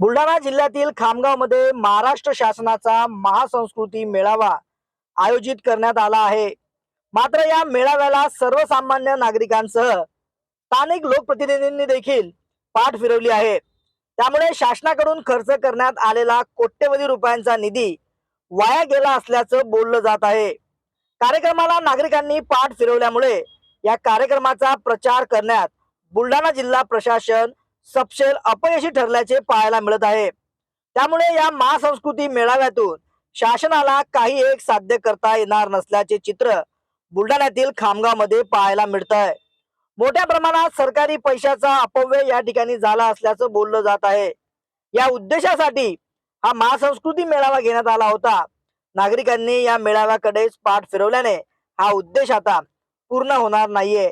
बुलढाणा जिल्ह्यातील खामगावमध्ये महाराष्ट्र शासनाचा महासंस्कृती मेळावा आयोजित करण्यात आला आहे. मात्र या मेळाव्याला सर्वसामान्य नागरिकांसह स्थानिक लोकप्रतिनिधींनी देखील पाठ फिरवली आहे. त्यामुळे शासनाकडून खर्च करण्यात आलेला कोट्यवधी रुपयांचा निधी वाया गेला असल्याचं बोललं जात आहे. कार्यक्रमाला नागरिकांनी पाठ फिरवल्यामुळे या कार्यक्रमाचा प्रचार करण्यात बुलढाणा जिल्हा प्रशासन सपशेल अपयशी ठरल्याचे पाहायला मिळत आहे. त्यामुळे या महासंस्कृती मेळाव्यातून शासनाला काही एक साध्य करता येणार नसल्याचे चित्र बुलढाण्यातील खामगावमध्ये पाहायला मिळत आहे मोठ्या प्रमाणात सरकारी पैशाचा अपव्यय या ठिकाणी झाला असल्याचं बोललं जात आहे. या उद्देशासाठी हा महासंस्कृती मेळावा घेण्यात आला होता. नागरिकांनी या मेळाव्याकडेच पाठ फिरवल्याने हा उद्देश आता पूर्ण होणार नाहीये.